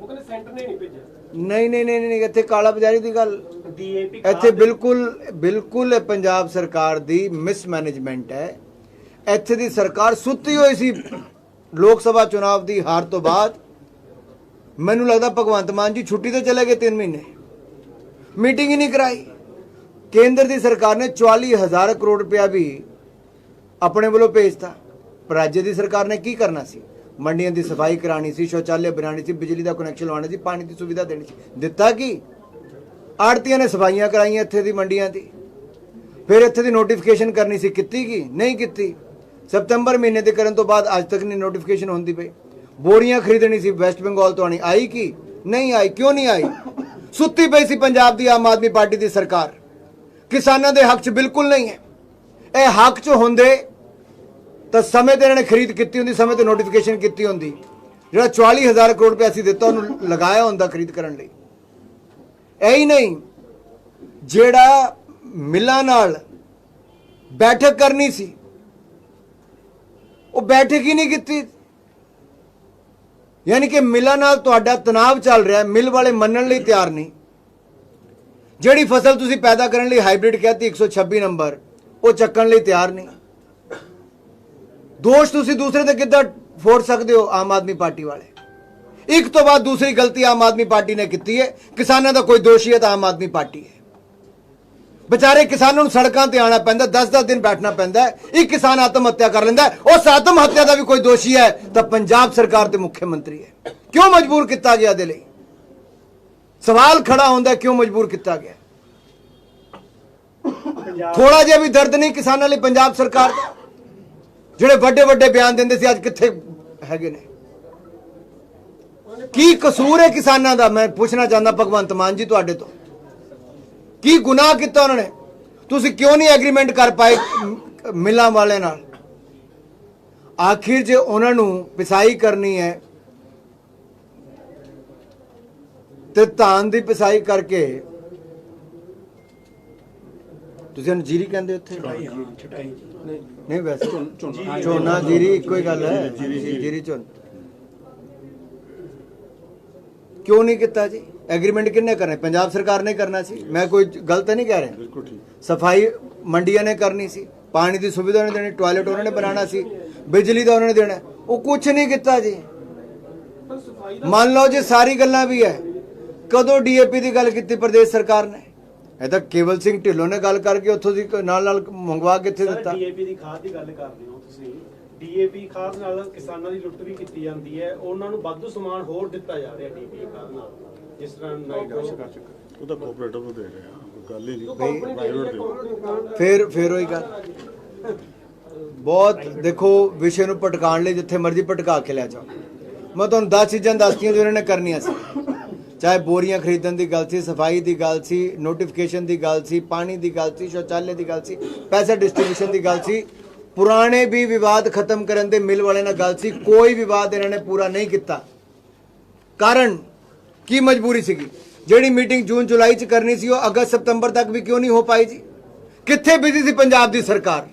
ਉਹ ਕਹਿੰਦੇ ਸੈਂਟਰ ਨੇ ਨਹੀਂ ਭੇਜਿਆ। ਨਹੀਂ ਨਹੀਂ ਨਹੀਂ ਨਹੀਂ ਇੱਥੇ ਕਾਲਾ ਬਾਜ਼ਾਰੀ ਦੀ ਗੱਲ। ਡੀਏਪੀ ਇੱਥੇ ਬਿਲਕੁਲ ਬਿਲਕੁਲ ਇਹ ਪੰਜਾਬ ਸਰਕਾਰ ਦੀ ਮਿਸਮੈਨੇਜਮੈਂਟ ਹੈ। ਇੱਥੇ ਦੀ ਸਰਕਾਰ ਸੁੱਤੀ ਹੋਈ ਸੀ ਲੋਕ ਸਭਾ ਚੁਣਾਵ ਦੀ ਹਾਰ ਤੋਂ ਬਾਅਦ। ਮੈਨੂੰ ਲੱਗਦਾ ਭਗਵੰਤ ਮਾਨ ਜੀ ਛੁੱਟੀ ਤੇ ਚਲੇ ਗਏ 3 ਮਹੀਨੇ। ਮੀਟਿੰਗ ਹੀ ਨਹੀਂ ਕਰਾਈ। ਕੇਂਦਰ ਦੀ ਸਰਕਾਰ ਨੇ 44000 ਕਰੋੜ ਰੁਪਇਆ ਵੀ ਆਪਣੇ ਵੱਲੋਂ ਭੇਜਤਾ। ਪਰ ਰਾਜ ਦੀ ਸਰਕਾਰ ਨੇ ਕੀ ਕਰਨਾ ਸੀ? ਮੰਡੀਆਂ ਦੀ ਸਫ਼ਾਈ ਕਰਾਣੀ ਸੀ ਸ਼ੌਚਾਲਯ ਬਣਾਉਣੀ ਸੀ, ਬਿਜਲੀ ਦਾ ਕਨੈਕਸ਼ਨ ਲਵਾਉਣਾ ਸੀ, ਪਾਣੀ ਦੀ ਸੁਵਿਧਾ ਦੇਣੀ ਸੀ। ਦਿੱਤਾ ਕੀ? ਆੜਤੀਆਂ ਨੇ ਸਫਾਈਆਂ ਕਰਾਈਆਂ ਇੱਥੇ ਦੀ ਮੰਡੀਆਂ ਦੀ। ਫਿਰ ਇੱਥੇ ਦੀ ਨੋਟੀਫਿਕੇਸ਼ਨ ਕਰਨੀ ਸੀ, ਕੀਤੀ ਕੀ? ਨਹੀਂ ਕੀਤੀ। ਸਤੰਬਰ ਮਹੀਨੇ ਦੇ ਕਰਨ ਤੋਂ ਬਾਅਦ ਅੱਜ ਤੱਕ ਨਹੀਂ ਨੋਟੀਫਿਕੇਸ਼ਨ ਹੁੰਦੀ ਪਈ। ਬੋਰੀਆਂ ਖਰੀਦਣੀ ਸੀ, ਵੈਸਟ ਬੰਗਾਲ ਤੋਂ ਆਣੀ ਆਈ ਕੀ? ਨਹੀਂ ਆਈ, ਕਿਉਂ ਨਹੀਂ ਆਈ? ਸੁੱਤੀ ਪਈ ਸੀ ਪੰਜਾਬ ਦੀ ਆਮ ਆਦਮੀ ਪਾਰਟੀ ਦੀ ਸਰਕਾਰ। ਕਿਸਾਨਾਂ ਦੇ ਹੱਕ 'ਚ ਬਿਲਕੁਲ ਨਹੀਂ ਹੈ। ਇਹ ਹੱਕ 'ਚ ਹੁੰਦੇ ਤਾਂ ਸਮੇਂ ਤੇ ਇਹਨਾਂ ਨੇ ਖਰੀਦ ਕੀਤੀ ਹੁੰਦੀ, ਸਮੇਂ ਤੇ ਨੋਟੀਫਿਕੇਸ਼ਨ ਕੀਤੀ ਹੁੰਦੀ। ਜਿਹੜਾ 44000 ਕਰੋੜ ਰੁਪਏ ਅਸੀਂ ਦਿੱਤਾ, ਉਹਨੂੰ ਲਗਾਇਆ ਹੁੰਦਾ ਖਰੀਦ ਕਰਨ ਲਈ। ਇਹ ਹੀ ਨਹੀਂ, ਜਿਹੜਾ ਮਿਲਾਂ ਨਾਲ ਬੈਠਕ ਕਰਨੀ ਸੀ, ਉਹ ਬੈਠਕ ਹੀ ਨਹੀਂ ਕੀਤੀ। ਯਾਨੀ ਕਿ ਮਿਲਾਂ ਨਾਲ ਤੁਹਾਡਾ ਤਣਾਅ ਚੱਲ ਰਿਹਾ ਹੈ ਮਿਲ ਵਾਲੇ ਮੰਨਣ ਲਈ ਤਿਆਰ ਨਹੀਂ। ਜਿਹੜੀ ਫਸਲ ਤੁਸੀਂ ਪੈਦਾ ਕਰਨ ਲਈ ਹਾਈਬ੍ਰਿਡ ਕਹਤੀ 126 ਨੰਬਰ, ਉਹ ਚੱਕਣ ਲਈ ਤਿਆਰ ਨਹੀਂ। ਦੋਸ਼ ਤੁਸੀਂ ਦੂਸਰੇ ਤੇ ਕਿੱਦਾਂ ਫੋੜ ਸਕਦੇ ਹੋ, ਆਮ ਆਦਮੀ ਪਾਰਟੀ ਵਾਲੇ? ਇੱਕ ਤੋਂ ਬਾਅਦ ਦੂਸਰੀ ਗਲਤੀ ਆਮ ਆਦਮੀ ਪਾਰਟੀ ਨੇ ਕੀਤੀ ਹੈ। ਕਿਸਾਨਾਂ ਦਾ ਕੋਈ ਦੋਸ਼ੀ ਹੈ ਤਾਂ ਆਮ ਆਦਮੀ ਪਾਰਟੀ ਹੈ। ਵਿਚਾਰੇ ਕਿਸਾਨਾਂ ਨੂੰ ਸੜਕਾਂ ਤੇ ਆਣਾ ਪੈਂਦਾ 10-10 ਦਿਨ ਬੈਠਣਾ ਪੈਂਦਾ ਇੱਕ ਕਿਸਾਨ ਆਤਮ ਹੱਤਿਆ ਕਰ ਲੈਂਦਾ ਉਸ ਆਤਮ ਹੱਤਿਆ ਦਾ ਵੀ ਕੋਈ ਦੋਸ਼ੀ ਹੈ ਤਾਂ ਪੰਜਾਬ ਸਰਕਾਰ ਤੇ ਮੁੱਖ ਮੰਤਰੀ ਹੈ। ਕਿਉਂ ਮਜਬੂਰ ਕੀਤਾ ਗਿਆ ਦੇ ਲਈ? ਸਵਾਲ ਖੜਾ ਹੁੰਦਾ ਕਿਉਂ ਮਜਬੂਰ ਕੀਤਾ ਗਿਆ? ਥੋੜਾ ਜਿਹਾ ਵੀ ਦਰਦ ਨਹੀਂ ਕਿਸਾਨਾਂ ਲਈ ਪੰਜਾਬ ਸਰਕਾਰ ਦਾ? ਜਿਹੜੇ ਵੱਡੇ ਵੱਡੇ ਬਿਆਨ ਦਿੰਦੇ ਸੀ, ਅੱਜ ਕਿੱਥੇ ਹੈਗੇ ਨੇ? ਕੀ ਕਸੂਰ ਹੈ ਕਿਸਾਨਾਂ ਦਾ? ਮੈਂ ਪੁੱਛਣਾ ਚਾਹੁੰਦਾ ਭਗਵੰਤ ਮਾਨ ਜੀ ਤੁਹਾਡੇ ਤੋਂ। ਕੀ ਗੁਨਾਹ ਕੀਤਾ ਉਹਨਾਂ ਨੇ? ਤੁਸੀਂ ਕਿਉਂ ਨਹੀਂ ਐਗਰੀਮੈਂਟ ਕਰ ਪਾਏ ਮਿਲਾਂ ਵਾਲਿਆਂ ਨਾਲ? ਆਖਿਰ ਜੇ ਉਹਨਾਂ ਨੂੰ ਪਿਸਾਈ ਕਰਨੀ ਹੈ ਤੇ ਧਾਨ ਦੀ ਪਿਸਾਈ ਕਰਕੇ ਤੁਸੀਂ ਇਹਨੂੰ ਜੀਰੀ ਕਹਿੰਦੇ ਉੱਥੇ? ਛਟਾਈ ਹਾਂ ਛਟਾਈ ਜੀ। ਨਹੀਂ ਵੈਸੇ ਝੋਨਾ ਜੀਰੀ ਇੱਕੋ ਹੀ ਗੱਲ ਹੈ। ਜੀਰੀ ਝੋਨਾ। ਕਿਉਂ ਨਹੀਂ ਕੀਤਾ ਜੀ? ਐਗਰੀਮੈਂਟ ਕਿੰਨੇ ਕਰਨੇ? ਪੰਜਾਬ ਸਰਕਾਰ ਨੇ ਕਰਨਾ ਸੀ। ਮੈਂ ਕੋਈ ਗਲਤ ਨਹੀਂ ਕਹਿ ਰਿਹਾ। ਬਿਲਕੁਲ ਠੀਕ। ਸਫ਼ਾਈ ਮੰਡੀਆਂ ਨੇ ਕਰਨੀ ਸੀ। ਪਾਣੀ ਦੀ ਸੁਵਿਧਾ ਉਹਨੇ ਦੇਣੀ ਟਾਇਲਟ ਉਹਨਾਂ ਨੇ ਬਣਾਉਣਾ ਸੀ। ਬਿਜਲੀ ਦਾ ਉਹਨਾਂ ਨੇ ਦੇਣਾ। ਉਹ ਕੁਝ ਨਹੀਂ ਕੀਤਾ ਜੀ। ਮੰਨ ਲਓ ਜੀ ਸਾਰੀ ਗੱਲਾਂ ਵੀ ਹੈ। ਕਦੋਂ ਡੀਏਪੀ ਦੀ ਗੱਲ ਕੀਤੀ ਪ੍ਰਦੇਸ਼ ਸਰਕਾਰ ਨੇ? ਇਹ ਤਾਂ ਕੇਵਲ ਸਿੰਘ ਢਿੱਲੋਂ ਨੇ ਗੱਲ ਕਰਕੇ ਉੱਥੋਂ ਦੀ ਨਾਲ ਨਾਲ ਮੰਗਵਾ ਕੇ ਇੱਥੇ ਦਿੱਤਾ। ਡੀਏਪੀ ਦੀ ਖਾਦ ਦੀ ਗੱਲ ਕਰਦੇ ਹੋ ਤੁਸੀਂ। ਡੀਏਪੀ ਖਾਦ ਨਾਲ ਕਿਸਾਨਾਂ ਦੀ ਲੁੱਟ ਵੀ ਕੀਤੀ ਜਾਂਦੀ ਹੈ। ਉਹਨਾਂ ਨੂੰ ਵਾਧੂ ਸਮਾਨ ਹੋਰ ਦਿੱਤਾ ਜਾ ਰਿਹਾ ਡੀਏਪੀ ਖਾਦ ਨਾਲ। ਜਿਸ ਤਰ੍ਹਾਂ ਨਾਈਟ੍ਰੋ ਉਹ ਤਾਂ ਕੋਆਪਰੇਟਿਵ ਨੂੰ ਦੇ ਰਹੇ। ਗੱਲ ਹੀ ਨਹੀਂ। ਹੈ ਕੰਪਨੀ ਫਿਰ ਫਿਰ ਉਹੀ ਗੱਲ। ਬਹੁਤ ਦੇਖੋ ਵਿਸ਼ੇ ਨੂੰ ਪਟਕਾਉਣ ਲਈ ਜਿੱਥੇ ਮਰਜ਼ੀ ਪਟਕਾ ਕੇ ਲੈ ਜਾਓ। ਮੈਂ ਤੁਹਾਨੂੰ 10 ਚੀਜ਼ਾਂ ਦੱਸਤੀਆਂ ਜੋ ਇਹਨਾਂ ਨੇ ਕਰਨੀਆਂ ਸੀ। ਚਾਹੇ ਬੋਰੀਆਂ ਖਰੀਦਣ ਦੀ ਗੱਲ ਸੀ, ਸਫ਼ਾਈ ਦੀ ਗੱਲ ਸੀ ਨੋਟੀਫਿਕੇਸ਼ਨ ਦੀ ਗੱਲ ਸੀ, ਪਾਣੀ ਦੀ ਗੱਲ ਸੀ ਸ਼ੌਚਾਲੇ ਦੀ ਗੱਲ ਸੀ, ਪੈਸੇ ਡਿਸਟ੍ਰੀਬਿਊਸ਼ਨ ਦੀ ਗੱਲ ਸੀ, ਪੁਰਾਣੇ ਵੀ ਵਿਵਾਦ ਖਤਮ ਕਰਨ ਦੇ ਮਿਲ ਵਾਲੇ ਨਾਲ ਗੱਲ ਸੀ, ਕੋਈ ਵਿਵਾਦ ਇਹਨਾਂ ਨੇ ਪੂਰਾ ਨਹੀਂ ਕੀਤਾ। ਕਾਰਨ ਕੀ ਮਜਬੂਰੀ ਸੀਗੀ? ਜਿਹੜੀ ਮੀਟਿੰਗ ਜੂਨ, ਜੁਲਾਈ ਚ ਕਰਨੀ ਸੀ, ਉਹ ਅਗਸਤ, ਸਤੰਬਰ ਤੱਕ ਵੀ ਕਿਉਂ ਨਹੀਂ ਹੋ ਪਾਈ ਜੀ? ਕਿੱਥੇ ਬਿਜ਼ੀ ਸੀ ਪੰਜਾਬ ਦੀ ਸਰਕਾਰ?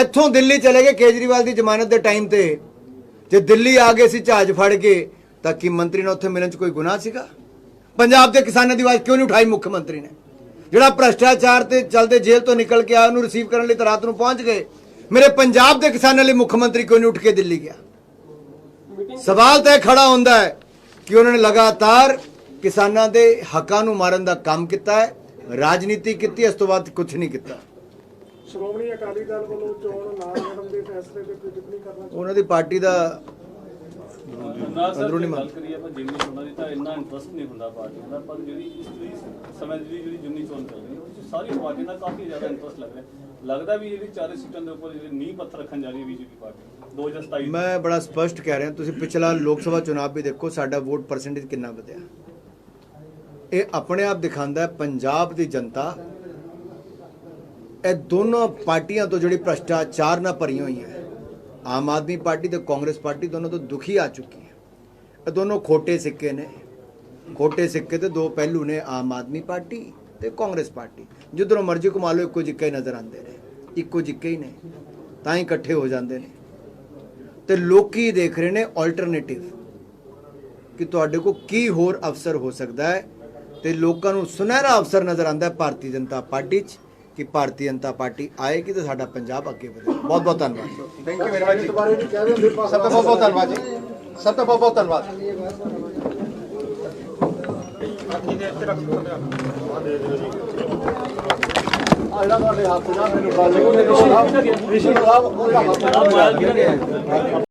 ਇੱਥੋਂ ਦਿੱਲੀ ਚਲੇ ਗਏ ਕੇਜਰੀਵਾਲ ਦੀ ਜ਼ਮਾਨਤ ਦੇ ਟਾਈਮ ਤੇ। ਜੇ ਦਿੱਲੀ ਆ ਗਏ ਸੀ ਜਹਾਜ਼ ਫੜ ਕੇ ਤਾਂ ਕੀ ਮੰਤਰੀ ਨਾਲ ਉੱਥੇ ਮਿਲਣ ਚ ਕੋਈ ਗੁਨਾਹ ਸੀਗਾ? ਪੰਜਾਬ ਦੇ ਕਿਸਾਨਾਂ ਦੀ ਆਵਾਜ਼ ਕਿਉਂ ਨਹੀਂ ਉਠਾਈ ਮੁੱਖ ਮੰਤਰੀ ਨੇ? ਜਿਹੜਾ ਭ੍ਰਸ਼ਟਾਚਾਰ ਤੇ ਚਲਦੇ ਜੇਲ੍ਹ ਤੋਂ ਨਿਕਲ ਕੇ ਆਇਆ ਉਹਨੂੰ ਰਿਸੀਵ ਕਰਨ ਲਈ ਤਾਂ ਰਾਤ ਨੂੰ ਪਹੁੰਚ ਗਏ। ਮੇਰੇ ਪੰਜਾਬ ਦੇ ਕਿਸਾਨਾਂ ਲਈ ਮੁੱਖ ਮੰਤਰੀ ਕਿਉਂ ਨਹੀਂ ਉੱਠ ਕੇ ਦਿੱਲੀ ਗਿਆ? ਸਵਾਲ ਤਾਂ ਇਹ ਖੜਾ ਹੁੰਦਾ ਹੈ ਕਿ ਉਹਨਾਂ ਨੇ ਲਗਾਤਾਰ ਕਿਸਾਨਾਂ ਦੇ ਹੱਕਾਂ ਨੂੰ ਮਾਰਨ ਦਾ ਕੰਮ ਕੀਤਾ ਹੈ ਰਾਜਨੀਤੀ ਕੀਤੀ ਇਸ ਤੋਂ ਬਾਅਦ ਕੁਝ ਨਹੀਂ ਕੀਤਾ। ਸ਼੍ਰੋਮਣੀ ਅਕਾਲੀ ਦਲ ਵੱਲੋਂ ਚੋਣ ਨਾ ਲੜਨ ਦੇ ਫੈਸਲੇ ਤੇ ਕੋਈ ਟਿੱਪਣੀ ਕਰਨਾ ਉਹਨਾਂ ਦੀ ਪਾਰਟੀ ਦਾ ਨਾ ਸਰ ਅੰਦਰੂਨੀ ਜੇ ਗੱਲ ਮਤ। ਕਰੀਏ ਆਪਾਂ ਜਿੰਨੀ ਚੋਣਾਂ ਦੀ ਤਾਂ ਇੰਨਾ ਇੰਟਰਸਟ ਨਹੀਂ ਹੁੰਦਾ ਪਾਰਟੀਆਂ ਦਾ ਪਰ ਜਿਹੜੀ ਇਸ ਇਸ ਸਮੇਂ ਦੀ ਜਿਹੜੀ ਜਿੰਨੀ ਚੋਣ ਚੱਲ ਰਹੀ ਹੈ ਉਹ 'ਚ ਸਾਰੀ ਪਾਰਟੀਆਂ ਦਾ ਕਾਫੀ ਜ਼ਿਆਦਾ ਇੰਟਰਸਟ ਲੱਗ ਰਿਹਾ। ਲੱਗਦਾ ਵੀ ਜਿਹੜੀ ਚਾਰੇ ਸੀਟਾਂ ਦੇ ਉੱਪਰ ਜਿਹੜੀ ਨੀਂਹ ਪੱਥਰ ਰੱਖਣ ਜਾ ਰਹੀ ਹੈ ਬੀਜੇਪੀ ਪਾਰਟੀ 2027 ਮੈਂ ਬੜਾ ਸਪਸ਼ਟ ਕਹਿ ਰਿਹਾ ਤੁਸੀਂ ਪਿਛਲਾ ਲੋਕ ਸਭਾ ਚੁਣਾਵ ਵੀ ਦੇਖੋ ਸਾਡਾ ਵੋਟ ਪਰਸੈਂਟੇਜ ਕਿੰਨਾ ਵਧਿਆ। ਇਹ ਆਪਣੇ ਆਪ ਦਿਖਾਉਂਦਾ ਹੈ ਪੰਜਾਬ ਦੀ ਜਨਤਾ। ਇਹ ਦੋਨੋਂ ਪਾਰਟੀਆਂ ਤੋਂ ਜਿਹੜੀ ਭ੍ਰਸ਼ਟਾਚਾਰ ਨਾਲ ਭਰੀਆਂ ਹੋਈਆਂ ਆਮ ਆਦਮੀ ਪਾਰਟੀ ਤੇ ਕਾਂਗਰਸ ਪਾਰਟੀ ਦੋਨੋਂ ਤੋਂ ਦੁਖੀ ਆ ਚੁੱਕੀ ਹੈ। ਇਹ ਦੋਨੋਂ ਖੋਟੇ ਸਿੱਕੇ ਨੇ। ਖੋਟੇ ਸਿੱਕੇ ਤੇ ਦੋ ਪਹਿਲੂ ਨੇ ਆਮ ਆਦਮੀ ਪਾਰਟੀ ਤੇ ਕਾਂਗਰਸ ਪਾਰਟੀ। ਜਿੱਧਰੋਂ ਮਰਜ਼ੀ ਘੁਮਾ ਲਓ, ਇੱਕੋ ਜਿੱਕੇ ਨਜ਼ਰ ਆਉਂਦੇ ਨੇ। ਇੱਕੋ ਜਿੱਕੇ ਹੀ ਨੇ। ਤਾਂ ਹੀ ਇਕੱਠੇ ਹੋ ਜਾਂਦੇ ਨੇ। ਤੇ ਲੋਕੀ ਦੇਖ ਰਹੇ ਨੇ ਆਲਟਰਨੇਟਿਵ ਕਿ ਤੁਹਾਡੇ ਕੋਲ ਕੀ ਹੋਰ ਅਫਸਰ ਹੋ ਸਕਦਾ ਹੈ ਤੇ ਲੋਕਾਂ ਨੂੰ ਸੁਨਹਿਰਾ ਅਫਸਰ ਨਜ਼ਰ ਆਉਂਦਾ ਹੈ ਭਾਰਤੀ ਜਨਤਾ ਪਾਰਟੀ 'ਚ। ਕਿ ਭਾਰਤੀ ਜਨਤਾ ਪਾਰਟੀ ਆਏਗੀ ਤੇ ਸਾਡਾ ਪੰਜਾਬ ਅੱਗੇ ਵਧੇ ਬਹੁਤ ਬਹੁਤ ਧੰਨਵਾਦ। ਥੈਂਕ ਯੂ ਵੈਰੀ ਮਚ ਇਸ ਸਭ ਦਾ ਬਹੁਤ ਬਹੁਤ ਧੰਨਵਾਦ ਜੀ। ਸਭ ਦਾ ਬਹੁਤ ਬਹੁਤ ਧੰਨਵਾਦ। ਆ ਤੁਹਾਡੇ ਹੱਥ ਨਾਲ ਮੈਨੂੰ ਗੱਲ ਰਿਸ਼ੀ ਸਾਹਿਬ ਉਹ ਹੱਥ ਨਾਲ